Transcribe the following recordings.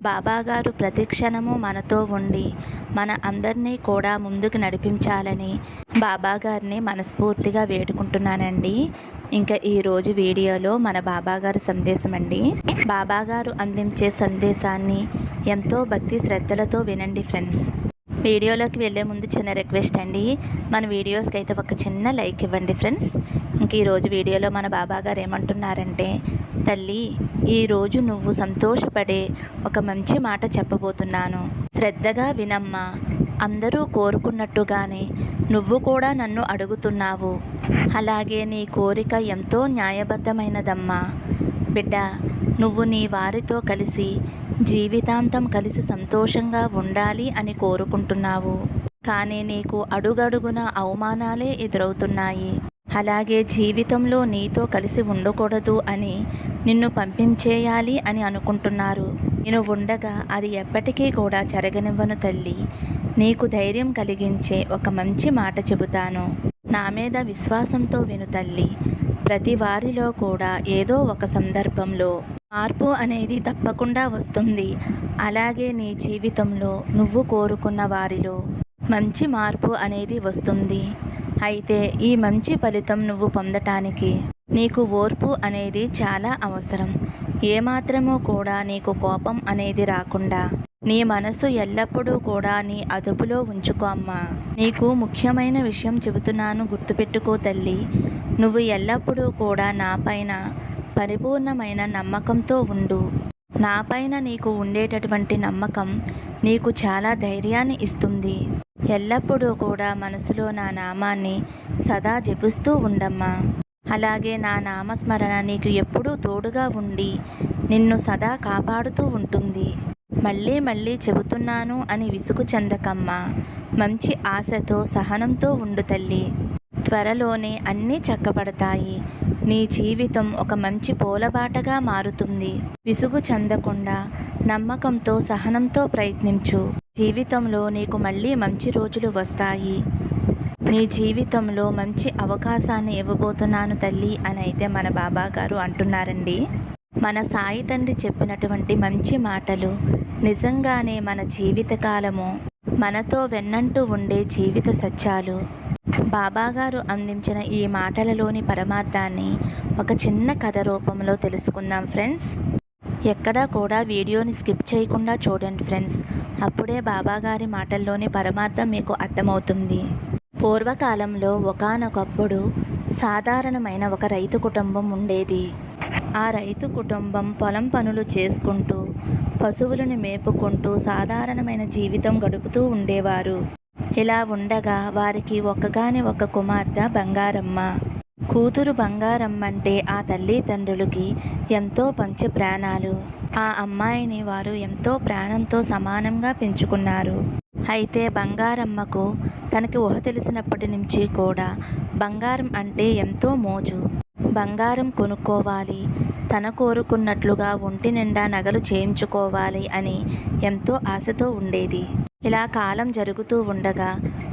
బాబాగారు ప్రతిక్షణము మనతో ఉండి మన అందరినీ కూడా ముందుకు నడిపించాలని బాబాగారిని మనస్ఫూర్తిగా వేడుకుంటున్నానండి. ఇంకా ఈరోజు వీడియోలో మన బాబాగారు సందేశం అండి. బాబాగారు అందించే సందేశాన్ని ఎంతో భక్తి శ్రద్ధలతో వినండి ఫ్రెండ్స్. వీడియోలోకి వెళ్ళే ముందు చిన్న రిక్వెస్ట్ అండి. మన వీడియోస్కి అయితే ఒక చిన్న లైక్ ఇవ్వండి ఫ్రెండ్స్. ఇంక ఈరోజు వీడియోలో మన బాబా గారు ఏమంటున్నారంటే తల్లి ఈరోజు నువ్వు సంతోషపడే ఒక మంచి మాట చెప్పబోతున్నాను. శ్రద్ధగా వినమ్మా. అందరూ కోరుకున్నట్టుగానే నువ్వు కూడా నన్ను అడుగుతున్నావు. అలాగే నీ కోరిక ఎంతో న్యాయబద్ధమైనదమ్మా. బిడ్డ నువ్వు నీ వారితో కలిసి జీవితాంతం కలిసి సంతోషంగా ఉండాలి అని కోరుకుంటున్నావు. కానీ నీకు అడుగడుగున అవమానాలే ఎదురవుతున్నాయి. అలాగే జీవితంలో నీతో కలిసి ఉండకూడదు అని నిన్ను పంపించేయాలి అని అనుకుంటున్నారు. నేను ఉండగా అది ఎప్పటికీ కూడా జరగనివ్వను తల్లి. నీకు ధైర్యం కలిగించే ఒక మంచి మాట చెబుతాను. నా మీద విశ్వాసంతో విను తల్లి. ప్రతి వారిలో కూడా ఏదో ఒక సందర్భంలో మార్పు అనేది తప్పకుండా వస్తుంది. అలాగే నీ జీవితంలో నువ్వు కోరుకున్న వారిలో మంచి మార్పు అనేది వస్తుంది. అయితే ఈ మంచి ఫలితం నువ్వు పొందటానికి నీకు ఓర్పు అనేది చాలా అవసరం. ఏమాత్రమూ కూడా నీకు కోపం అనేది రాకుండా నీ మనసు ఎల్లప్పుడూ కూడా నీ అదుపులో ఉంచుకో అమ్మా. నీకు ముఖ్యమైన విషయం చెబుతున్నాను గుర్తుపెట్టుకో తల్లి. నువ్వు ఎల్లప్పుడూ కూడా నాపైన పరిపూర్ణమైన నమ్మకంతో ఉండు. నాపైన నీకు ఉండేటటువంటి నమ్మకం నీకు చాలా ధైర్యాన్ని ఇస్తుంది. ఎల్లప్పుడూ కూడా మనసులో నా నామాన్ని సదా జపిస్తూ ఉండమ్మా. అలాగే నా నామస్మరణ నీకు ఎప్పుడూ తోడుగా ఉండి నిన్ను సదా కాపాడుతూ ఉంటుంది. మళ్ళీ మళ్ళీ చెబుతున్నాను అని విసుగు చెందకమ్మా. మంచి ఆశతో సహనంతో ఉండు తల్లి. త్వరలోనే అన్నీ చక్కబడతాయి. నీ జీవితం ఒక మంచి పూలబాటగా మారుతుంది. విసుగు చెందకుండా నమ్మకంతో సహనంతో ప్రయత్నించు. జీవితంలో నీకు మళ్ళీ మంచి రోజులు వస్తాయి. నీ జీవితంలో మంచి అవకాశాన్ని ఇవ్వబోతున్నాను తల్లి అని అయితే మన బాబా గారు అంటున్నారండి. మన సాయి తండ్రి చెప్పినటువంటి మంచి మాటలు నిజంగానే మన జీవితకాలము మనతో వెన్నంటూ ఉండే జీవిత సత్యాలు. బాబాగారు అందించిన ఈ మాటలలోని పరమార్థాన్ని ఒక చిన్న కథ రూపంలో తెలుసుకుందాం ఫ్రెండ్స్. ఎక్కడా కూడా వీడియోని స్కిప్ చేయకుండా చూడండి ఫ్రెండ్స్. అప్పుడే బాబాగారి మాటల్లోని పరమార్థం మీకు అర్థమవుతుంది. పూర్వకాలంలో ఒకానొకప్పుడు సాధారణమైన ఒక రైతు కుటుంబం ఉండేది. ఆ రైతు కుటుంబం పొలం పనులు చేసుకుంటూ పశువులను మేపుకుంటూ సాధారణమైన జీవితం గడుపుతూ ఉండేవారు. ఇలా ఉండగా వారికి ఒక్కగాని ఒక కుమార్తె బంగారమ్మ. కూతురు బంగారం అంటే ఆ తల్లిదండ్రులకి ఎంతో పంచ ప్రాణాలు ఆ అమ్మాయిని వారు ఎంతో ప్రాణంతో సమానంగా పెంచుకున్నారు. అయితే బంగారమ్మకు తనకి ఊహ తెలిసినప్పటి నుంచి కూడా బంగారం అంటే ఎంతో మోజు. బంగారం కొనుక్కోవాలి తన కోరుకున్నట్లుగా ఒంటి నిండా నగలు చేయించుకోవాలి అని ఎంతో ఆశతో ఉండేది. ఇలా కాలం జరుగుతూ ఉండగా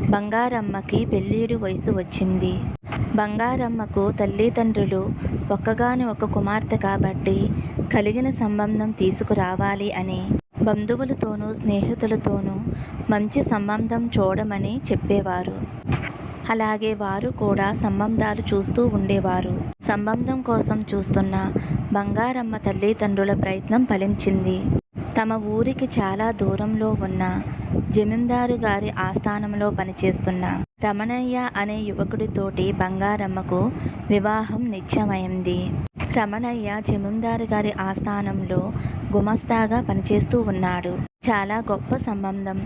బంగారమ్మకి పెళ్ళిడు వయసు వచ్చింది. బంగారమ్మకు తల్లిదండ్రులు ఒక్కగాని ఒక కుమార్తె కాబట్టి కలిగిన సంబంధం తీసుకురావాలి అని బంధువులతోనూ స్నేహితులతోనూ మంచి సంబంధం చూడమని చెప్పేవారు. అలాగే వారు కూడా సంబంధాలు చూస్తూ ఉండేవారు. సంబంధం కోసం చూస్తున్న బంగారమ్మ తల్లిదండ్రుల ప్రయత్నం ఫలించింది. తమ ఊరికి చాలా దూరంలో ఉన్న జమీందారు గారి ఆస్థానంలో పనిచేస్తున్న రమణయ్య అనే యువకుడితోటి బంగారమ్మకు వివాహం నిశ్చయమైంది. రమణయ్య జమీందారు గారి ఆస్థానంలో గుమస్తాగా పనిచేస్తూ ఉన్నాడు. చాలా గొప్ప సంబంధం.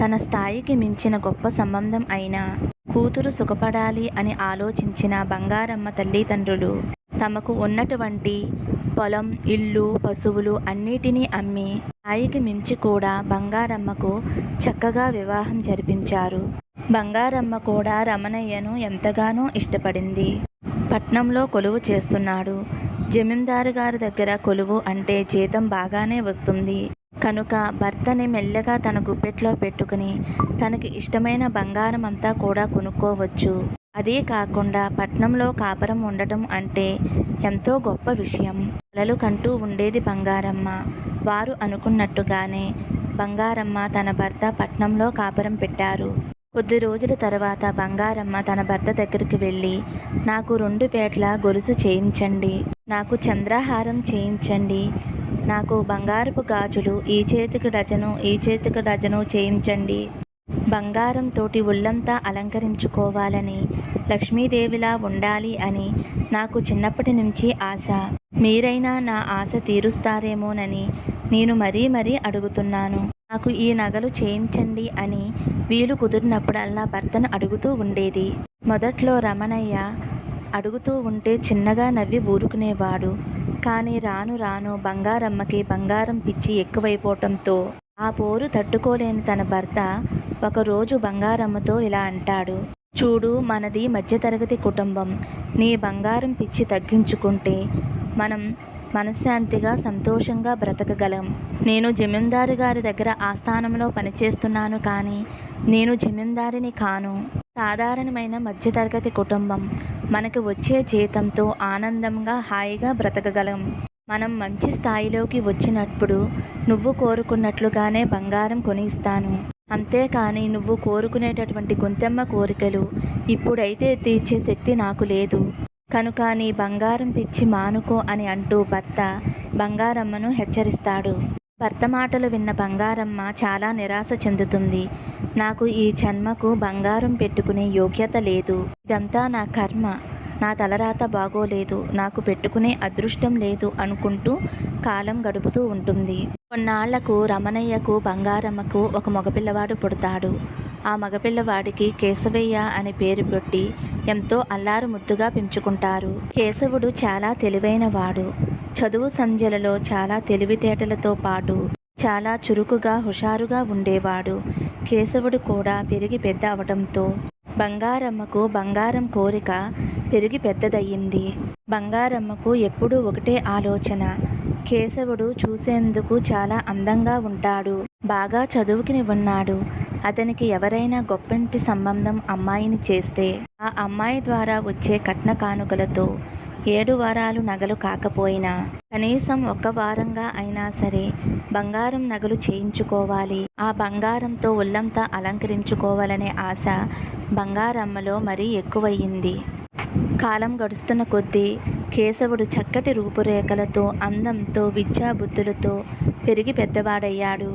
తన స్థాయికి మించిన గొప్ప సంబంధం అయినా కూతురు సుఖపడాలి అని ఆలోచించిన బంగారమ్మ తల్లిదండ్రులు తమకు ఉన్నటువంటి పొలం ఇల్లు పశువులు అన్నిటినీ అమ్మి స్థాయికి మించి కూడా బంగారమ్మకు చక్కగా వివాహం జరిపించారు. బంగారమ్మ కూడా రమణయ్యను ఎంతగానో ఇష్టపడింది. పట్నంలో కొలువు చేస్తున్నాడు. జమీందారు గారి దగ్గర కొలువు అంటే జీతం బాగానే వస్తుంది. కనుక భర్తని మెల్లగా తన గుప్పెట్లో పెట్టుకుని తనకి ఇష్టమైన బంగారం అంతా కూడా కొనుక్కోవచ్చు. అదే కాకుండా పట్నంలో కాపురం ఉండటం అంటే ఎంతో గొప్ప విషయం. కలలు కంటూ ఉండేది బంగారమ్మ. వారు అనుకున్నట్టుగానే బంగారమ్మ తన భర్త పట్నంలో కాపురం పెట్టారు. కొద్ది రోజుల తర్వాత బంగారమ్మ తన భర్త దగ్గరికి వెళ్ళి నాకు రెండు పేట్ల గొలుసు చేయించండి. నాకు చంద్రహారం చేయించండి. నాకు బంగారపు గాజులు ఈ చేతికి డజను ఈ చేతికి డజను చేయించండి. బంగారంతోటి ఉళ్ళంతా ఒళ్ళంతా అలంకరించుకోవాలని లక్ష్మీదేవిలా ఉండాలి అని నాకు చిన్నప్పటి నుంచి ఆశ. మీరైనా నా ఆశ తీరుస్తారేమోనని నేను మరీ మరీ అడుగుతున్నాను. నాకు ఈ నగలు చేయించండి అని వీలు కుదిరినప్పుడల్లా భర్తను అడుగుతూ ఉండేది. మొదట్లో రమణయ్య అడుగుతూ ఉంటే చిన్నగా నవ్వి ఊరుకునేవాడు. కానీ రాను రాను బంగారమ్మకి బంగారం పిచ్చి ఎక్కువైపోవటంతో ఆ పోరు తట్టుకోలేని తన భర్త ఒకరోజు బంగారమ్మతో ఇలా అంటాడు. చూడు మనది మధ్యతరగతి కుటుంబం. నీ బంగారం పిచ్చి తగ్గించుకుంటే మనం మనశ్శాంతిగా సంతోషంగా బ్రతకగలం. నేను జమీందారు గారి దగ్గర ఆస్థానంలో పనిచేస్తున్నాను కానీ నేను జమీందారిని కాను. సాధారణమైన మధ్యతరగతి కుటుంబం. మనకు వచ్చే జీతంతో ఆనందంగా హాయిగా బ్రతకగలం. మనం మంచి స్థాయిలోకి వచ్చినప్పుడు నువ్వు కోరుకున్నట్లుగానే బంగారం కొనిస్తాను. అంతేకాని నువ్వు కోరుకునేటటువంటి గొంతెమ్మ కోరికలు ఇప్పుడైతే తీర్చే శక్తి నాకు లేదు. కనుక నీ బంగారం పిచ్చి మానుకో అని అంటూ భర్త బంగారమ్మను హెచ్చరిస్తాడు. భర్త మాటలు విన్న బంగారమ్మ చాలా నిరాశ చెందుతుంది. నాకు ఈ జన్మకు బంగారం పెట్టుకునే యోగ్యత లేదు. ఇదంతా నా కర్మ. నా తలరాత బాగోలేదు నాకు పెట్టుకునే అదృష్టం లేదు అనుకుంటూ కాలం గడుపుతూ ఉంటుంది. కొన్నాళ్ళకు రమణయ్యకు బంగారమ్మకు ఒక మగపిల్లవాడు పుడతాడు. ఆ మగపిల్లవాడికి కేశవయ్య అనే పేరు పెట్టి ఎంతో అల్లారు ముద్దుగా పెంచుకుంటారు. కేశవుడు చాలా తెలివైనవాడు. చదువు సంధ్యలలో చాలా తెలివితేటలతో పాటు చాలా చురుకుగా హుషారుగా ఉండేవాడు. కేశవుడు కూడా పెరిగి పెద్ద అవటంతో బంగారమ్మకు బంగారం కోరిక పెరిగి పెద్దదయ్యింది. బంగారమ్మకు ఎప్పుడూ ఒకటే ఆలోచన. కేశవుడు చూసేందుకు చాలా అందంగా ఉంటాడు. బాగా చదువుకుని ఉన్నాడు అతనికి ఎవరైనా గొప్పంటి సంబంధం అమ్మాయిని చేస్తే ఆ అమ్మాయి ద్వారా వచ్చే కట్న కానుకలతో ఏడు వారాలు నగలు కాకపోయినా కనీసం ఒక వారంగా అయినా సరే బంగారం నగలు చేయించుకోవాలి. ఆ బంగారంతో ఒళ్ళంతా అలంకరించుకోవాలనే ఆశ బంగారమ్మలో మరీ ఎక్కువయ్యింది. కాలం గడుస్తున్న కొద్దీ కేశవుడు చక్కటి రూపురేఖలతో అందంతో విద్యాబుద్ధులతో పెరిగి పెద్దవాడయ్యాడు.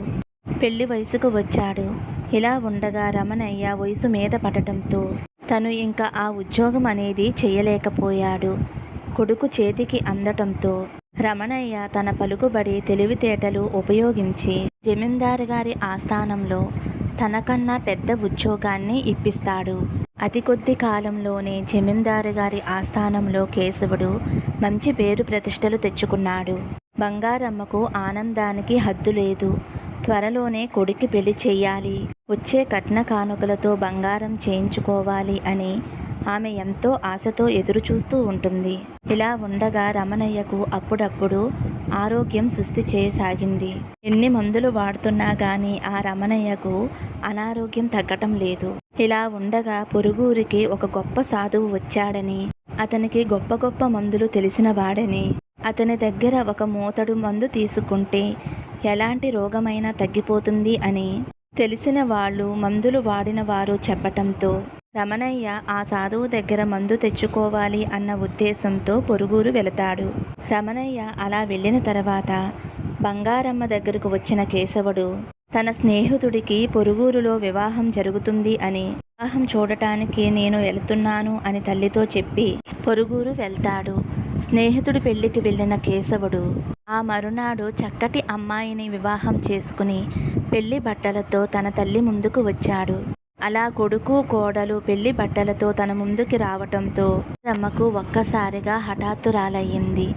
పెళ్ళి వయసుకు వచ్చాడు. ఇలా ఉండగా రమణయ్య వయసు మీద పడటంతో తను ఇంకా ఆ ఉద్యోగం అనేది చేయలేకపోయాడు. కొడుకు చేతికి అందటంతో రమణయ్య తన పలుకుబడి తెలివితేటలు ఉపయోగించి జమీందారు గారి ఆస్థానంలో తనకన్నా పెద్ద ఉద్యోగాన్ని ఇప్పిస్తాడు. అతి కొద్ది కాలంలోనే జమీందారు గారి ఆస్థానంలో కేశవుడు మంచి పేరు ప్రతిష్టలు తెచ్చుకున్నాడు. బంగారమ్మకు ఆనందానికి హద్దు లేదు. త్వరలోనే కొడుక్కి పెళ్ళి చెయ్యాలి వచ్చే కట్న కానుకలతో బంగారం చేయించుకోవాలి అని ఆమె ఎంతో ఆశతో ఎదురుచూస్తూ ఉంటుంది. ఇలా ఉండగా రమణయ్యకు అప్పుడప్పుడు ఆరోగ్యం సుస్థి చేయసాగింది. ఎన్ని మందులు వాడుతున్నా గాని ఆ రమణయ్యకు అనారోగ్యం తగ్గటం లేదు. ఇలా ఉండగా పొరుగురికి ఒక గొప్ప సాధువు వచ్చాడని అతనికి గొప్ప గొప్ప మందులు తెలిసిన వాడని అతని దగ్గర ఒక మూతడు మందు తీసుకుంటే ఎలాంటి రోగమైనా తగ్గిపోతుంది అని తెలిసిన వాళ్ళు మందులు వాడిన వారు చెప్పటంతో రమణయ్య ఆ సాధువు దగ్గర మందు తెచ్చుకోవాలి అన్న ఉద్దేశంతో పొరుగురు వెళతాడు. రమణయ్య అలా వెళ్ళిన తర్వాత బంగారమ్మ దగ్గరకు వచ్చిన కేశవుడు తన స్నేహితుడికి పొరుగురులో వివాహం జరుగుతుంది అని వివాహం చూడటానికి నేను వెళ్తున్నాను అని తల్లితో చెప్పి పొరుగురు వెళ్తాడు. స్నేహితుడి పెళ్ళికి వెళ్ళిన కేశవుడు ఆ మరునాడు చక్కటి అమ్మాయిని వివాహం చేసుకుని పెళ్ళి బట్టలతో తన తల్లి ముందుకు వచ్చాడు. అలా కొడుకు కోడలు పెళ్ళి బట్టలతో తన ముందుకి రావటంతో రమ్మకు ఒక్కసారిగా హఠాత్తురాలయ్యింది.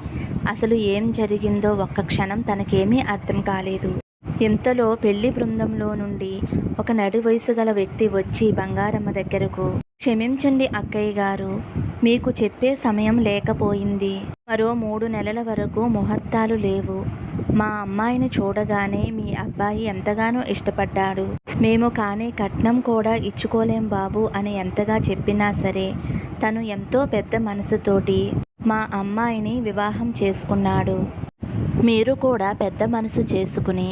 అసలు ఏం జరిగిందో ఒక్క క్షణం తనకేమీ అర్థం కాలేదు. ఇంతలో పెళ్ళి బృందంలో నుండి ఒక నడి వయసు గల వ్యక్తి వచ్చి బంగారమ్మ దగ్గరకు క్షమించండి అక్కయ్య గారు మీకు చెప్పే సమయం లేకపోయింది. మరో మూడు నెలల వరకు ముహూర్తాలు లేవు. మా అమ్మాయిని చూడగానే మీ అబ్బాయి ఎంతగానో ఇష్టపడ్డాడు. మేము కానీ కట్నం కూడా ఇచ్చుకోలేం బాబు అని ఎంతగా చెప్పినా సరే తను ఎంతో పెద్ద మనసుతోటి మా అమ్మాయిని వివాహం చేసుకున్నాడు. మీరు కూడా పెద్ద మనసు చేసుకుని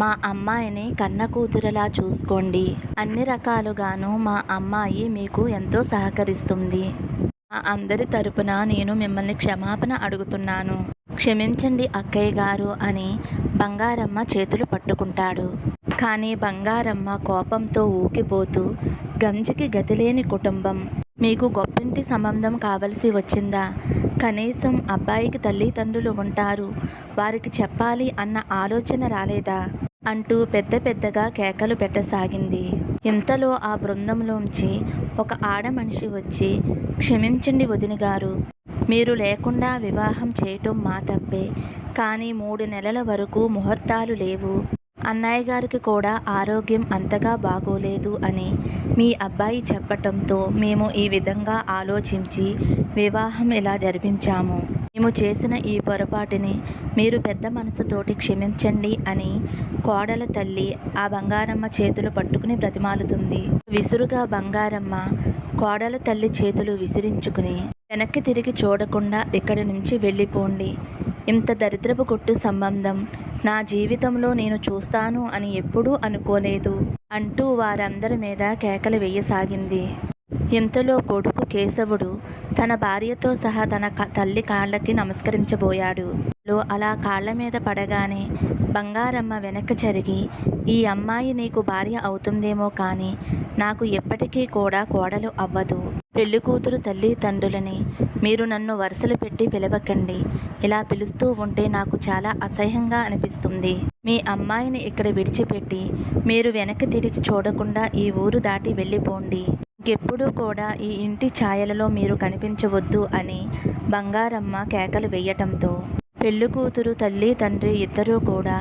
మా అమ్మాయిని కన్న కూతురులా చూసుకోండి. అన్ని రకాలుగాను మా అమ్మాయి మీకు ఎంతో సహకరిస్తుంది. అందరి తరపున నేను మిమ్మల్ని క్షమాపణ అడుగుతున్నాను. క్షమించండి అక్కయ్య గారు అని బంగారమ్మ చేతులు పట్టుకుంటాడు. కానీ బంగారమ్మ కోపంతో ఊకిపోతూ గంజికి గతిలేని కుటుంబం. మీకు గొప్పింటి సంబంధం కావలసి వచ్చిందా? కనీసం అబ్బాయికి తల్లిదండ్రులు ఉంటారు. వారికి చెప్పాలి అన్న ఆలోచన రాలేదా? అంటూ పెద్ద పెద్దగా కేకలు పెట్టసాగింది. ఇంతలో ఆ బృందంలోంచి ఒక ఆడ మనిషి వచ్చి క్షమించండి వదిన గారు మీరు లేకుండా వివాహం చేయటం మా తప్పే కానీ మూడు నెలల వరకు ముహూర్తాలు లేవు. అన్నయ్య గారికి కూడా ఆరోగ్యం అంతగా బాగోలేదు అని మీ అబ్బాయి చెప్పటంతో మేము ఈ విధంగా ఆలోచించి వివాహం ఇలా జరిపించాము. మేము చేసిన ఈ పొరపాటుని మీరు పెద్ద మనసుతోటి క్షమించండి అని కోడల తల్లి ఆ బంగారమ్మ చేతులు పట్టుకుని బ్రతిమాలుతుంది. విసురుగా బంగారమ్మ కోడల తల్లి చేతులు విసిరించుకుని వెనక్కి తిరిగి చూడకుండా ఇక్కడి నుంచి వెళ్ళిపోండి. ఇంత దరిద్రపు కొట్టు సంబంధం నా జీవితంలో నేను చూస్తాను అని ఎప్పుడూ అనుకోలేదు. అంటూ వారందరి మీద కేకలు వేయసాగింది. ఇంతలో కొడుకు కేశవుడు తన భార్యతో సహా తన క- తల్లి కాళ్ళకి నమస్కరించబోయాడు. లో అలా కాళ్ళ మీద పడగానే బంగారమ్మ వెనక్కి జరిగి ఈ అమ్మాయి నీకు భార్య అవుతుందేమో కానీ నాకు ఎప్పటికీ కూడా కోడలు అవ్వదు. పెళ్ళి కూతురు తల్లి తండ్రులని మీరు నన్ను వరుసలు పెట్టి పిలవకండి. ఇలా పిలుస్తూ ఉంటే నాకు చాలా అసహ్యంగా అనిపిస్తుంది. మీ అమ్మాయిని ఇక్కడ విడిచిపెట్టి మీరు వెనక్కి తిరిగి చూడకుండా ఈ ఊరు దాటి వెళ్ళిపోండి. ఎప్పుడూ కూడా ఈ ఇంటి ఛాయలలో మీరు కనిపించవద్దు అని బంగారమ్మ కేకలు వేయటంతో పెళ్ళి కూతురు తల్లి తండ్రి ఇద్దరూ కూడా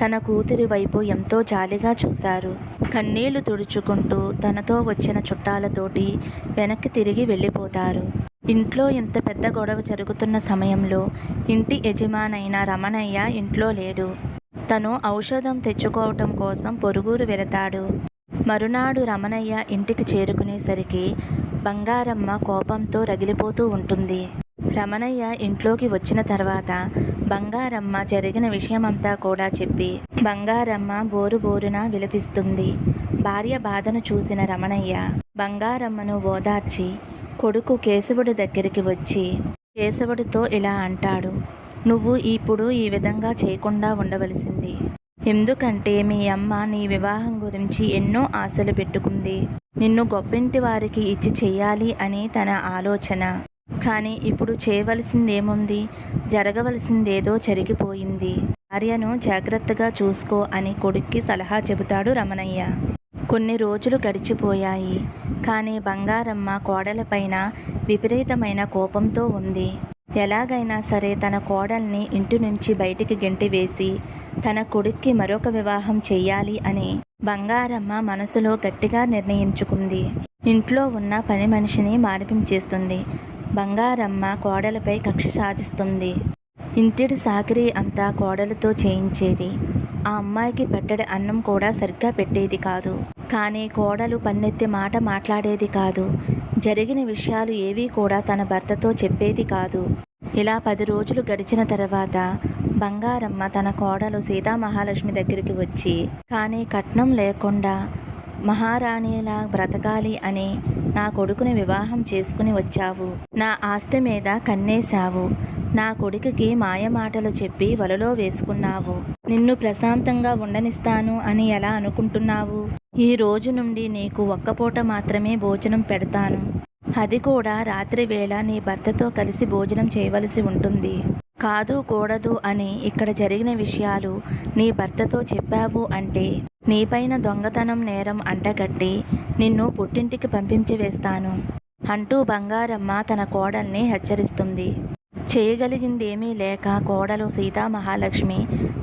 తన కూతురి వైపు ఎంతో జాలిగా చూశారు. కన్నీళ్ళు తుడుచుకుంటూ తనతో వచ్చిన చుట్టాలతోటి వెనక్కి తిరిగి వెళ్ళిపోతారు. ఇంట్లో ఇంత పెద్ద గొడవ జరుగుతున్న సమయంలో ఇంటి యజమానైన రమణయ్య ఇంట్లో లేడు. తను ఔషధం తెచ్చుకోవటం కోసం పొరుగురు వెళతాడు. మరునాడు రమణయ్య ఇంటికి చేరుకునేసరికి బంగారమ్మ కోపంతో రగిలిపోతూ ఉంటుంది. రమణయ్య ఇంట్లోకి వచ్చిన తర్వాత బంగారమ్మ జరిగిన విషయమంతా కూడా చెప్పి బంగారమ్మ బోరు బోరున విలపిస్తుంది. భార్య బాధను చూసిన రమణయ్య బంగారమ్మను ఓదార్చి కొడుకు కేశవుడి దగ్గరికి వచ్చి కేశవుడితో ఇలా అంటాడు. నువ్వు ఇప్పుడు ఈ విధంగా చేయకుండా ఉండవలసింది. ఎందుకంటే మీ అమ్మ నీ వివాహం గురించి ఎన్నో ఆశలు పెట్టుకుంది. నిన్ను గొప్పింటి వారికి ఇచ్చి చెయ్యాలి అని తన ఆలోచన. కానీ ఇప్పుడు చేయవలసిందేముంది? జరగవలసిందేదో జరిగిపోయింది. భార్యను జాగ్రత్తగా చూసుకో అని కొడుక్కి సలహా చెబుతాడు రమణయ్య. కొన్ని రోజులు గడిచిపోయాయి. కానీ బంగారమ్మ కోడలపైన విపరీతమైన కోపంతో ఉంది. ఎలాగైనా సరే తన కోడల్ని ఇంటి నుంచి బయటికి గెంటివేసి తన కొడుక్కి మరొక వివాహం చెయ్యాలి అని బంగారమ్మ మనసులో గట్టిగా నిర్ణయించుకుంది. ఇంట్లో ఉన్న పని మనిషిని మానిపించేస్తుంది బంగారమ్మ కోడలపై కక్ష సాధిస్తుంది. ఇంటిడి సాకిరి అంతా కోడలతో చేయించేది. ఆ అమ్మాయికి పెట్టడి అన్నం కూడా సరిగ్గా పెట్టేది కాదు. కానీ కోడలు పన్నెత్తి మాట మాట్లాడేది కాదు. జరిగిన విషయాలు ఏవీ కూడా తన భర్తతో చెప్పేది కాదు. ఇలా పది రోజులు గడిచిన తర్వాత బంగారమ్మ తన కోడలు సీతామహాలక్ష్మి దగ్గరికి వచ్చి కానీ కట్నం లేకుండా మహారాణిలా బ్రతకాలి అని నా కొడుకుని వివాహం చేసుకుని వచ్చావు. నా ఆస్తి మీద కన్నేశావు. నా కొడుకుకి మాయమాటలు చెప్పి వలలో వేసుకున్నావు. నిన్ను ప్రశాంతంగా ఉండనిస్తాను అని ఎలా అనుకుంటున్నావు? ఈ రోజు నుండి నీకు ఒక్కపూట మాత్రమే భోజనం పెడతాను. అది కూడా రాత్రి వేళ నీ భర్తతో కలిసి భోజనం చేయవలసి ఉంటుంది. కాదు కూడదు అని ఇక్కడ జరిగిన విషయాలు నీ భర్తతో చెప్పావు అంటే నీపైన దొంగతనం నేరం అంటగట్టి నిన్ను పుట్టింటికి పంపించి వేస్తాను. అంటూ బంగారమ్మ తన కోడల్ని హెచ్చరిస్తుంది. చేయగలిగిందేమీ లేక కోడలు సీతామహాలక్ష్మి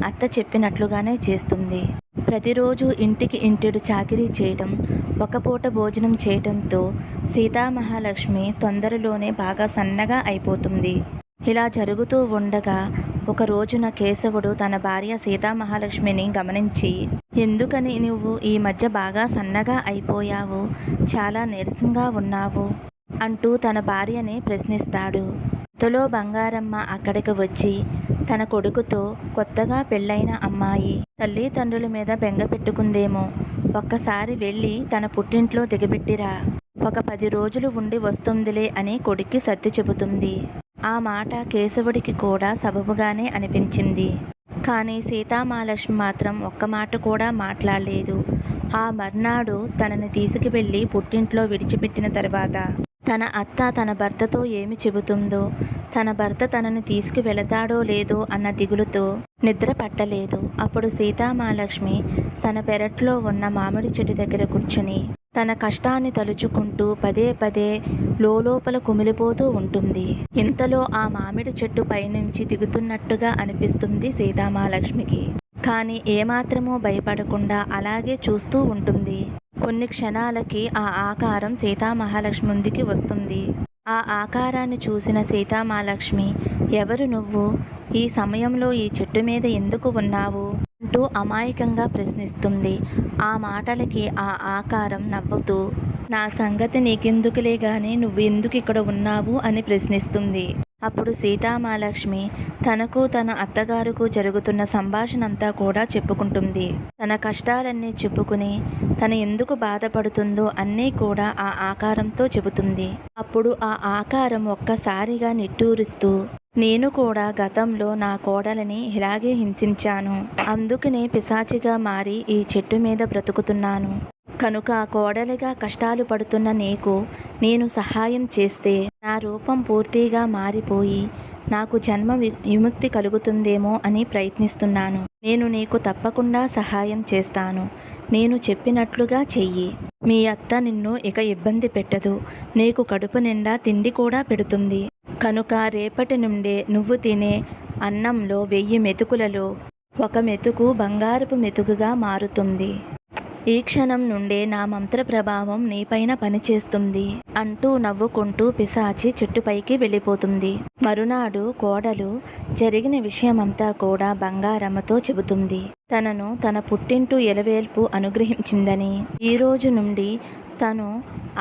అత్త చెప్పినట్లుగానే చేస్తుంది. ప్రతిరోజు ఇంటికి ఇంటిడు చాకిరీ చేయటం ఒక పూట భోజనం చేయటంతో సీతామహాలక్ష్మి తొందరలోనే బాగా సన్నగా అయిపోతుంది. ఇలా జరుగుతూ ఉండగా ఒక రోజున కేశవుడు తన భార్య సీతామహాలక్ష్మిని గమనించి ఎందుకని నువ్వు ఈ మధ్య బాగా సన్నగా అయిపోయావు? చాలా నీరసంగా ఉన్నావు అంటూ తన భార్యని ప్రశ్నిస్తాడు. ఇంతలో బంగారమ్మ అక్కడికి వచ్చి తన కొడుకుతో కొత్తగా పెళ్ళైన అమ్మాయి తల్లిదండ్రుల మీద బెంగ పెట్టుకుందేమో. ఒక్కసారి వెళ్ళి తన పుట్టింట్లో దిగబెట్టిరా. ఒక పది రోజులు ఉండి వస్తుందిలే అని కొడుక్కి సర్ది చెబుతుంది. ఆ మాట కేశవుడికి కూడా సబబుగానే అనిపించింది. కానీ సీతామహాలక్ష్మి మాత్రం ఒక్క మాట కూడా మాట్లాడలేదు. ఆ మర్నాడు తనని తీసుకువెళ్ళి పుట్టింట్లో విడిచిపెట్టిన తర్వాత తన అత్త తన భర్తతో ఏమి చెబుతుందో తన భర్త తనని తీసుకువెళతాడో లేదో అన్న దిగులుతో నిద్ర పట్టలేదు. అప్పుడు సీతామహాలక్ష్మి తన పెరట్లో ఉన్న మామిడి చెట్టు దగ్గర కూర్చుని తన కష్టాన్ని తలుచుకుంటూ పదే పదే లోపల కుమిలిపోతూ ఉంటుంది. ఇంతలో ఆ మామిడి చెట్టు పైనుంచి దిగుతున్నట్టుగా అనిపిస్తుంది సీతామహాలక్ష్మికి. కానీ ఏమాత్రమూ భయపడకుండా అలాగే చూస్తూ ఉంటుంది. కొన్ని క్షణాలకి ఆ ఆకారం సీతామహాలక్ష్మి ముందుకి వస్తుంది. ఆ ఆకారాన్ని చూసిన సీతామహాలక్ష్మి ఎవరు నువ్వు? ఈ సమయంలో ఈ చెట్టు మీద ఎందుకు ఉన్నావు? అంటూ అమాయకంగా ప్రశ్నిస్తుంది. ఆ మాటలకి ఆ ఆకారం నవ్వుతూ నా సంగతి నీకెందుకులే గాని నువ్వు ఎందుకు ఇక్కడ ఉన్నావు? అని ప్రశ్నిస్తుంది. అప్పుడు సీతామహాలక్ష్మి తనకు తన అత్తగారుకు జరుగుతున్న సంభాషణంతా కూడా చెప్పుకుంటుంది. తన కష్టాలన్నీ చెప్పుకుని తను ఎందుకు బాధపడుతుందో అన్నీ కూడా ఆ ఆకారంతో చెబుతుంది. అప్పుడు ఆ ఆకారం ఒక్కసారిగా నిట్టూరుస్తూ నేను కూడా గతంలో నా కోడలని ఇలాగే హింసించాను. అందుకనే పిశాచిగా మారి ఈ చెట్టు మీద బ్రతుకుతున్నాను. కనుక కోడలిగా కష్టాలు పడుతున్న నీకు నేను సహాయం చేస్తే నా రూపం పూర్తిగా మారిపోయి నాకు జన్మ వి- విముక్తి కలుగుతుందేమో అని ప్రయత్నిస్తున్నాను. నేను నీకు తప్పకుండా సహాయం చేస్తాను. నేను చెప్పినట్లుగా చెయ్యి. మీ అత్త నిన్ను ఇక ఇబ్బంది పెట్టదు. నీకు కడుపు నిండా తిండి కూడా పెడుతుంది. కనుక రేపటి నుండే నువ్వు తినే అన్నంలో వెయ్యి మెతుకులలో ఒక మెతుకు బంగారపు మెతుకుగా మారుతుంది. ఈ క్షణం నుండే నా మంత్ర ప్రభావం నీపైన పనిచేస్తుంది అంటూ నవ్వుకుంటూ పిశాచి చెట్టుపైకి వెళ్ళిపోతుంది. మరునాడు కోడలు జరిగిన విషయమంతా కూడా బంగారమ్మతో చెబుతుంది. తనను తన పుట్టింటూ ఎలవేల్పు అనుగ్రహించిందని. ఈ రోజు నుండి తను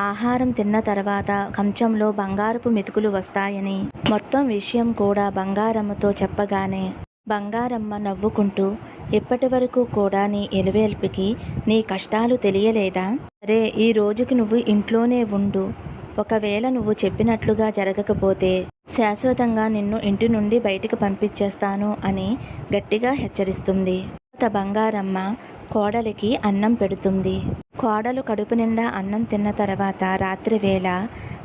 ఆహారం తిన్న తర్వాత కంచంలో బంగారపు మెతుకులు వస్తాయని. మొత్తం విషయం కూడా బంగారమ్మతో చెప్పగానే బంగారమ్మ నవ్వుకుంటూ ఇప్పటి వరకు కూడా నీ ఎలువేల్పికి నీ కష్టాలు తెలియలేదా? సరే ఈ రోజుకి నువ్వు ఇంట్లోనే ఉండు. ఒకవేళ నువ్వు చెప్పినట్లుగా జరగకపోతే శాశ్వతంగా నిన్ను ఇంటి నుండి బయటికి పంపించేస్తాను అని గట్టిగా హెచ్చరిస్తుంది. బంగారమ్మ కోడలికి అన్నం పెడుతుంది. కోడలు కడుపు నిండా అన్నం తిన్న తర్వాత రాత్రి వేళ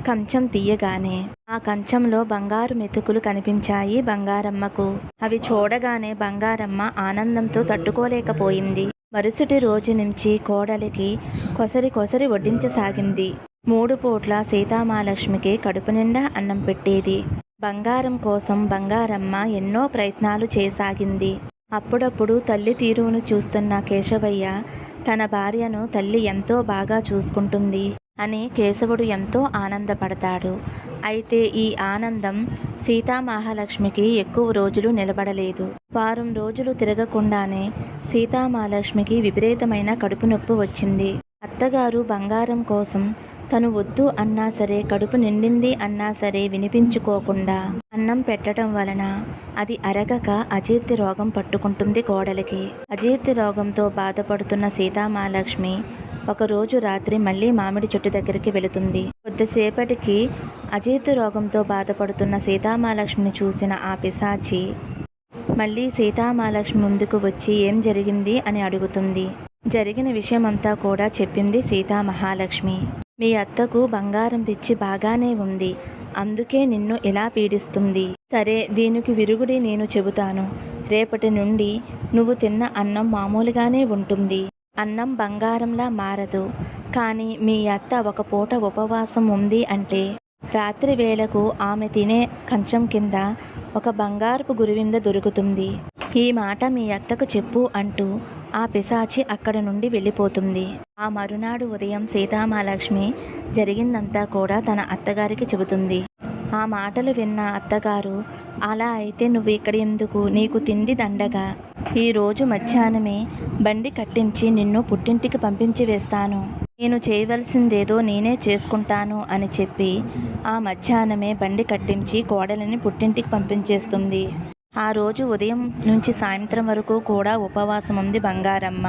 కంచం తీయగానే ఆ కంచంలో బంగారు మెతుకులు కనిపించాయి బంగారమ్మకు. అవి చూడగానే బంగారమ్మ ఆనందంతో తట్టుకోలేకపోయింది. మరుసటి రోజు నుంచి కోడలికి కొసరి కొసరి వడ్డించసాగింది. మూడు పూట్ల సీతామహాలక్ష్మికి కడుపు నిండా అన్నం పెట్టేది. బంగారం కోసం బంగారమ్మ ఎన్నో ప్రయత్నాలు చేసాగింది. అప్పుడప్పుడు తల్లి తీరును చూస్తున్న కేశవయ్య తన భార్యను తల్లి ఎంతో బాగా చూసుకుంటుంది అని కేశవుడు ఎంతో ఆనందపడతాడు. అయితే ఈ ఆనందం సీతామహాలక్ష్మికి ఎక్కువ రోజులు నిలబడలేదు. వారం రోజులు తిరగకుండానే సీతామహాలక్ష్మికి విపరీతమైన కడుపు నొప్పి వచ్చింది. అత్తగారు బంగారం కోసం తను వద్దు అన్నా సరే కడుపు నిండింది అన్నా సరే వినిపించుకోకుండా అన్నం పెట్టడం వలన అది అరగక అజీర్తి రోగం పట్టుకుంటుంది కోడలికి. అజీర్తి రోగంతో బాధపడుతున్న సీతామహాలక్ష్మి ఒకరోజు రాత్రి మళ్ళీ మామిడి చెట్టు దగ్గరికి వెళుతుంది. కొద్దిసేపటికి అజీర్తి రోగంతో బాధపడుతున్న సీతామహాలక్ష్మిని చూసిన ఆ పిశాచి మళ్ళీ సీతామహాలక్ష్మి ముందుకు వచ్చి ఏం జరిగింది అని అడుగుతుంది. జరిగిన విషయమంతా కూడా చెప్పింది సీతామహాలక్ష్మి. మీ అత్తకు బంగారం పిచ్చి బాగానే ఉంది. అందుకే నిన్ను ఇలా పీడిస్తుంది. సరే దీనికి విరుగుడి నేను చెబుతాను. రేపటి నుండి నువ్వు తిన్న అన్నం మామూలుగానే ఉంటుంది. అన్నం బంగారంలా మారదు. కానీ మీ అత్త ఒక పూట ఉపవాసం ఉంది అంటే రాత్రి వేళకు ఆమె తినే కంచం కింద ఒక బంగారపు గురువింద దొరుకుతుంది. ఈ మాట మీ అత్తకు చెప్పు అంటూ ఆ పిశాచి అక్కడ నుండి వెళ్ళిపోతుంది. ఆ మరునాడు ఉదయం సీతామహాలక్ష్మి జరిగిందంతా కూడా తన అత్తగారికి చెబుతుంది. ఆ మాటలు విన్న అత్తగారు అలా అయితే నువ్వు ఇక్కడ ఎందుకు నీకు తిండి దండగా? ఈరోజు మధ్యాహ్నమే బండి కట్టించి నిన్ను పుట్టింటికి పంపించి వేస్తాను. నేను చేయవలసిందేదో నేనే చేసుకుంటాను అని చెప్పి ఆ మధ్యాహ్నమే బండి కట్టించి కోడలిని పుట్టింటికి పంపించేస్తుంది. ఆ రోజు ఉదయం నుంచి సాయంత్రం వరకు కూడా ఉపవాసం ఉంది బంగారమ్మ.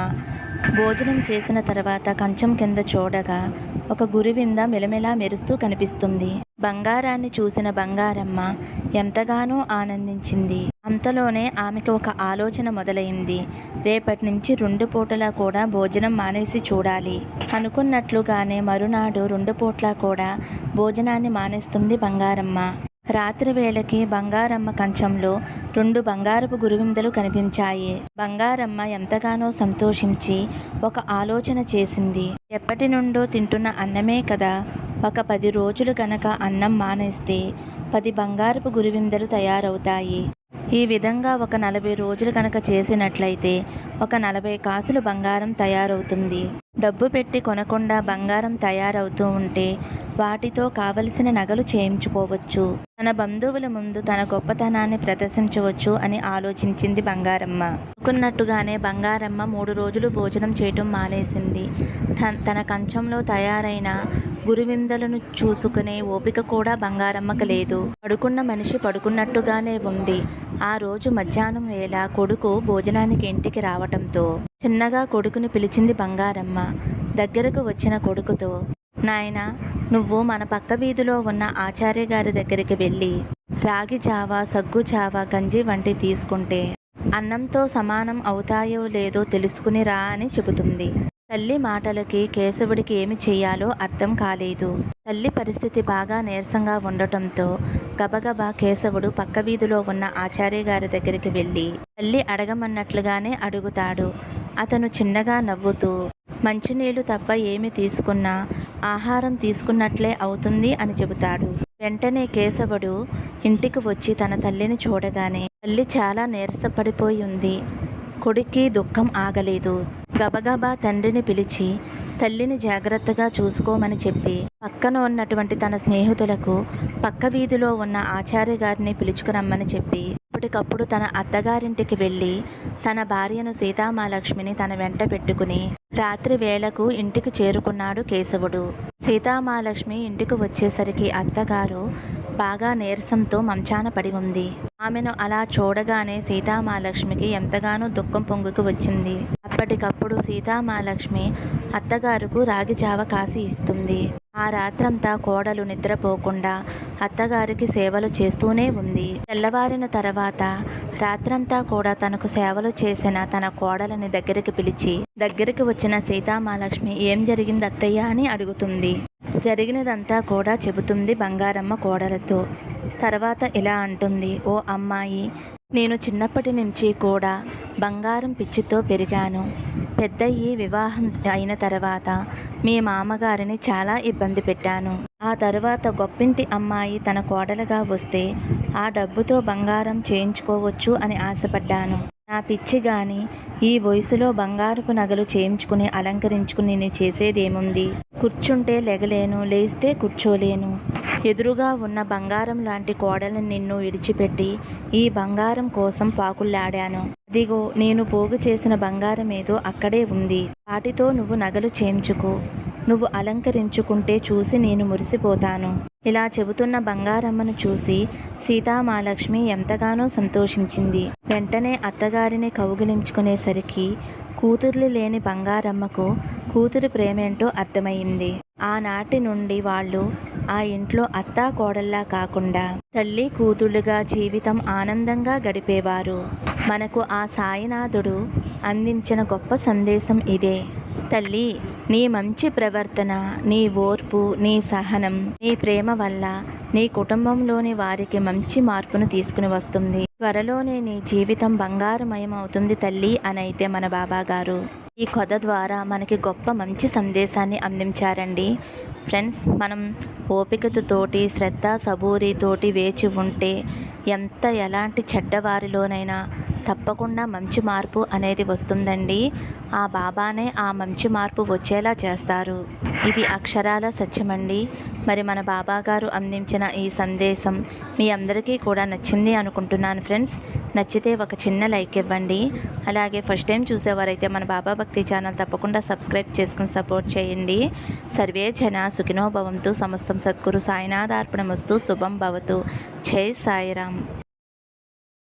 భోజనం చేసిన తర్వాత కంచం కింద చూడగా ఒక గురివింద మెలమెలా మెరుస్తూ కనిపిస్తుంది. బంగారాన్ని చూసిన బంగారమ్మ ఎంతగానో ఆనందించింది. అంతలోనే ఆమెకు ఒక ఆలోచన మొదలైంది. రేపటి నుంచి రెండు పూటలా కూడా భోజనం మానేసి చూడాలి. అనుకున్నట్లుగానే మరునాడు రెండు పూట్ల కూడా భోజనాన్ని మానేస్తుంది బంగారమ్మ. రాత్రి వేళకి బంగారమ్మ కంచంలో రెండు బంగారపు గురువిందలు కనిపించాయి. బంగారమ్మ ఎంతగానో సంతోషించి ఒక ఆలోచన చేసింది. ఎప్పటి నుండో తింటున్న అన్నమే కదా ఒక పది రోజులు గనక అన్నం మానేస్తే పది బంగారపు గురువిందలు తయారవుతాయి. ఈ విధంగా ఒక నలభై రోజులు కనుక చేసినట్లయితే ఒక నలభై కాసులు బంగారం తయారవుతుంది. డబ్బు పెట్టి కొనకుండా బంగారం తయారవుతూ ఉంటే వాటితో కావలసిన నగలు చేయించుకోవచ్చు. తన బంధువుల ముందు తన గొప్పతనాన్ని ప్రదర్శించవచ్చు అని ఆలోచించింది బంగారమ్మ. అనుకున్నట్టుగానే బంగారమ్మ మూడు రోజులు భోజనం చేయటం మానేసింది. తన తన కంచంలో తయారైన గురువిందలను చూసుకునే ఓపిక కూడా బంగారమ్మకు లేదు. పడుకున్న మనిషి పడుకున్నట్టుగానే ఉంది. ఆ రోజు మధ్యాహ్నం వేళ కొడుకు భోజనానికి ఇంటికి రావటంతో చిన్నగా కొడుకుని పిలిచింది బంగారమ్మ. దగ్గరకు వచ్చిన కొడుకుతో నాయనా నువ్వు మన పక్క వీధిలో ఉన్న ఆచార్య గారి దగ్గరికి వెళ్ళి రాగి చావ సగ్గు జావ గంజి వంటి తీసుకుంటే అన్నంతో సమానం అవుతాయో లేదో తెలుసుకుని రా అని చెబుతుంది. తల్లి మాటలకి కేశవుడికి ఏమి చేయాలో అర్థం కాలేదు. తల్లి పరిస్థితి బాగా నీరసంగా ఉండటంతో గబగబా కేశవుడు పక్క వీధిలో ఉన్న ఆచార్య గారి దగ్గరికి వెళ్ళి తల్లి అడగమన్నట్లుగానే అడుగుతాడు. అతను చిన్నగా నవ్వుతూ మంచినీళ్ళు తప్ప ఏమి తీసుకున్నా ఆహారం తీసుకున్నట్లే అవుతుంది అని చెబుతాడు. వెంటనే కేశవుడు ఇంటికి వచ్చి తన తల్లిని చూడగానే తల్లి చాలా నీరసపడిపోయి ఉంది. కొడుక్కి దుఃఖం ఆగలేదు. గబగబా తండ్రిని పిలిచి తల్లిని జాగ్రత్తగా చూసుకోమని చెప్పి పక్కన ఉన్నటువంటి తన స్నేహితులకు పక్క వీధిలో ఉన్న ఆచార్య గారిని పిలుచుకురమ్మని చెప్పి అప్పటికప్పుడు తన అత్తగారింటికి వెళ్ళి తన భార్యను సీతామాలక్ష్మిని తన వెంట పెట్టుకుని రాత్రి వేళకు ఇంటికి చేరుకున్నాడు కేశవుడు. సీతామాలక్ష్మి ఇంటికి వచ్చేసరికి అత్తగారు బాగా నీరసంతో మంచాన పడి ఉంది. ఆమెను అలా చూడగానే సీతామాలక్ష్మికి ఎంతగానో దుఃఖం పొంగుకు వచ్చింది. అప్పటికప్పుడు సీతామాలక్ష్మి అత్తగారుకు రాగి జావ కాసి ఇస్తుంది. ఆ రాత్రంతా కోడలు నిద్రపోకుండా అత్తగారికి సేవలు చేస్తూనే ఉంది. తెల్లవారిన తర్వాత రాత్రంతా కూడా తనకు సేవలు చేసిన తన కోడలని దగ్గరికి పిలిచి దగ్గరికి వచ్చిన సీతామాలక్ష్మి ఏం జరిగింది అత్తయ్య అని అడుగుతుంది. జరిగినదంతా కూడా చెబుతుంది బంగారమ్మ కోడలతో. తర్వాత ఇలా అంటుంది ఓ అమ్మాయి నేను చిన్నప్పటి నుంచి కూడా బంగారం పిచ్చితో పెరిగాను. పెద్దయ్యి వివాహం అయిన తర్వాత మీ మామగారిని చాలా ఇబ్బంది పెట్టాను. ఆ తర్వాత గొప్పింటి అమ్మాయి తన కోడలుగా వస్తే ఆ డబ్బుతో బంగారం చేయించుకోవచ్చు అని ఆశపడ్డాను. నా పిచ్చి గాని ఈ వయసులో బంగారపు నగలు చేయించుకుని అలంకరించుకుని నేను చేసేదేముంది? కూర్చుంటే లెగలేను లేస్తే కూర్చోలేను. ఎదురుగా ఉన్న బంగారం లాంటి కోడలను నిన్ను విడిచిపెట్టి ఈ బంగారం కోసం పాకుల్లాడాను. అదిగో నేను పోగు చేసిన బంగారం ఏదో అక్కడే ఉంది. వాటితో నువ్వు నగలు చేయించుకో. నువ్వు అలంకరించుకుంటే చూసి నేను మురిసిపోతాను. ఇలా చెబుతున్న బంగారమ్మను చూసి సీతామాలక్ష్మి ఎంతగానో సంతోషించింది. వెంటనే అత్తగారిని కౌగిలించుకునేసరికి కూతుర్లు లేని బంగారమ్మకు కూతురు ప్రేమేంటో అర్థమైంది ఆనాటి నుండి వాళ్ళు ఆ ఇంట్లో అత్తా కోడల్లా కాకుండా తల్లి కూతుళ్ళుగా జీవితం ఆనందంగా గడిపేవారు. మనకు ఆ సాయినాథుడు అందించిన గొప్ప సందేశం ఇదే. తల్లి నీ మంచి ప్రవర్తన నీ ఓర్పు నీ సహనం నీ ప్రేమ వల్ల నీ కుటుంబంలోని వారికి మంచి మార్పును తీసుకుని వస్తుంది. త్వరలోనే నీ జీవితం బంగారమయం అవుతుంది తల్లి అని అయితే మన బాబా గారు ఈ కథ ద్వారా మనకి గొప్ప మంచి సందేశాన్ని అందించారండి. ఫ్రెండ్స్ మనం ఓపికతోటి శ్రద్ధ సబూరితోటి వేచి ఉంటే ఎంత ఎలాంటి చెడ్డవారిలోనైనా తప్పకుండా మంచి మార్పు అనేది వస్తుందండి. ఆ బాబానే ఆ మంచి మార్పు వచ్చేలా చేస్తారు. ఇది అక్షరాల సత్యమండి. మరి మన బాబా గారు అందించిన ఈ సందేశం మీ అందరికీ కూడా నచ్చింది అనుకుంటున్నాను ఫ్రెండ్స్. నచ్చితే ఒక చిన్న లైక్ ఇవ్వండి. అలాగే ఫస్ట్ టైం చూసేవారైతే మన బాబా భక్తి ఛానల్ తప్పకుండా సబ్స్క్రైబ్ చేసుకుని సపోర్ట్ చేయండి. సర్వే జన సుఖినో భవంతు సమస్తం సద్గురు సాయినాథార్పణమస్తు శుభం భవతు. జై సాయిరామ్.